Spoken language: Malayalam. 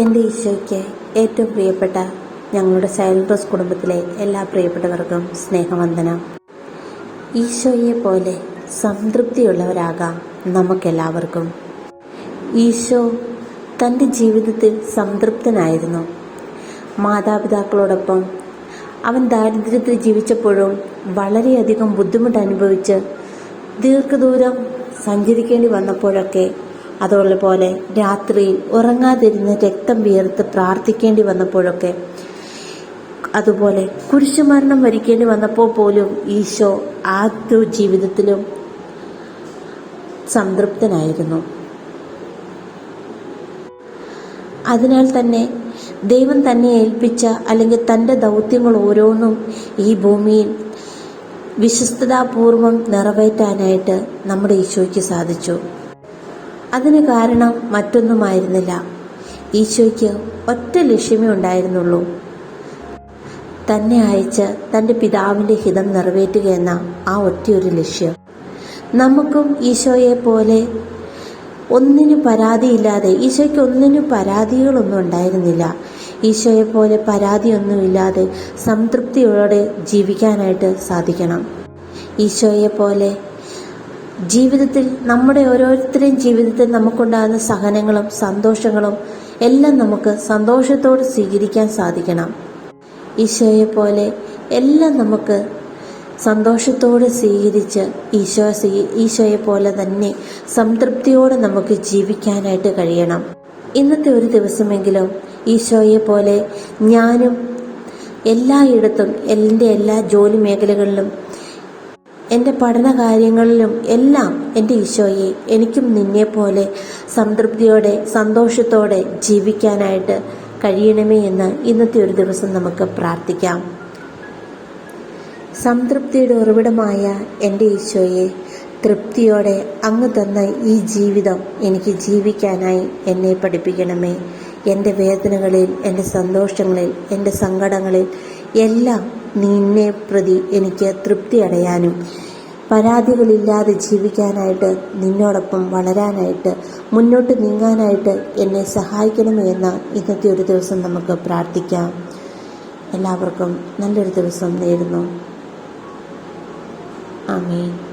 എന്റെ ഈശോയ്ക്ക് ഏറ്റവും പ്രിയപ്പെട്ട ഞങ്ങളുടെ സൈലൻഡ്രോസ് കുടുംബത്തിലെ എല്ലാ പ്രിയപ്പെട്ടവർക്കും സ്നേഹവന്ദനം. ഈശോയെ പോലെ സംതൃപ്തിയുള്ളവരാകാം നമുക്കെല്ലാവർക്കും. ഈശോ തന്റെ ജീവിതത്തിൽ സംതൃപ്തനായിരുന്നു. മാതാപിതാക്കളോടൊപ്പം അവൻ ദാരിദ്ര്യത്തിൽ ജീവിച്ചപ്പോഴും വളരെയധികം ബുദ്ധിമുട്ട് അനുഭവിച്ച് ദീർഘദൂരം സഞ്ചരിക്കേണ്ടി വന്നപ്പോഴൊക്കെ അതുപോലെ രാത്രിയിൽ ഉറങ്ങാതിരുന്ന് രക്തം വിയർത്ത് പ്രാർത്ഥിക്കേണ്ടി വന്നപ്പോഴൊക്കെ അതുപോലെ കുരിശുമരണം വരിക്കേണ്ടി വന്നപ്പോൾ പോലും ഈശോ ആ ഒരു ജീവിതത്തിലും സംതൃപ്തനായിരുന്നു. അതിനാൽ തന്നെ ദൈവം തന്നെ ഏൽപ്പിച്ച അല്ലെങ്കിൽ തന്റെ ദൗത്യങ്ങൾ ഓരോന്നും ഈ ഭൂമിയിൽ വിശ്വസ്തതാപൂർവം നിറവേറ്റാനായിട്ട് നമ്മുടെ ഈശോയ്ക്ക് സാധിച്ചു. അതിന് കാരണം മറ്റൊന്നുമായിരുന്നില്ല. ഈശോയ്ക്ക് ഒറ്റ ലക്ഷ്യമേ ഉണ്ടായിരുന്നുള്ളൂ. തന്നെ അയച്ച് തന്റെ പിതാവിന്റെ ഹിതം നിറവേറ്റുക എന്ന ആ ഒറ്റയൊരു ലക്ഷ്യം. നമുക്കും ഈശോയെ പോലെ ഒന്നിനു പരാതിയില്ലാതെ ഈശോയ്ക്ക് ഒന്നിനു പരാതികളൊന്നും ഉണ്ടായിരുന്നില്ല. ഈശോയെ പോലെ പരാതിയൊന്നുമില്ലാതെ സംതൃപ്തിയോടെ ജീവിക്കാനായിട്ട് സാധിക്കണം. ഈശോയെ പോലെ ജീവിതത്തിൽ നമ്മുടെ ഓരോരുത്തരുടെയും ജീവിതത്തിൽ നമുക്കുണ്ടാകുന്ന സഹനങ്ങളും സന്തോഷങ്ങളും എല്ലാം നമുക്ക് സന്തോഷത്തോടെ സ്വീകരിക്കാൻ സാധിക്കണം. ഈശോയെ പോലെ എല്ലാം നമുക്ക് സന്തോഷത്തോടെ സ്വീകരിച്ച് ഈശോ ഈശോയെ പോലെ തന്നെ സംതൃപ്തിയോടെ നമുക്ക് ജീവിക്കാനായിട്ട് കഴിയണം. ഇന്നത്തെ ഒരു ദിവസമെങ്കിലും ഈശോയെ പോലെ ഞാനും എല്ലായിടത്തും എന്റെ എല്ലാ ജോലി മേഖലകളിലും എന്റെ പഠന കാര്യങ്ങളിലും എല്ലാം എന്റെ ഈശോയെ എനിക്കും നിന്നെ പോലെ സംതൃപ്തിയോടെ സന്തോഷത്തോടെ ജീവിക്കാനായിട്ട് കഴിയണമേ എന്ന് ഇന്നത്തെ ഒരു ദിവസം നമുക്ക് പ്രാർത്ഥിക്കാം. സംതൃപ്തിയുടെ ഉറവിടമായ എന്റെ ഈശോയെ തൃപ്തിയോടെ അങ്ങ് തന്ന ഈ ജീവിതം എനിക്ക് ജീവിക്കാനായി എന്നെ പഠിപ്പിക്കണമേ. എന്റെ വേദനകളിൽ എന്റെ സന്തോഷങ്ങളിൽ എന്റെ സങ്കടങ്ങളിൽ എല്ലാം നിന്നെ പ്രതി എനിക്ക് തൃപ്തി അടയാനും. പരാതികളില്ലാതെ ജീവിക്കാനായിട്ട് നിന്നോടൊപ്പം വളരാനായിട്ട് മുന്നോട്ട് നീങ്ങാനായിട്ട് എന്നെ സഹായിക്കണമെന്ന് ഇന്നത്തെ ഒരു ദിവസം നമുക്ക് പ്രാർത്ഥിക്കാം. എല്ലാവർക്കും നല്ലൊരു ദിവസം നേരുന്നു. ആമേൻ.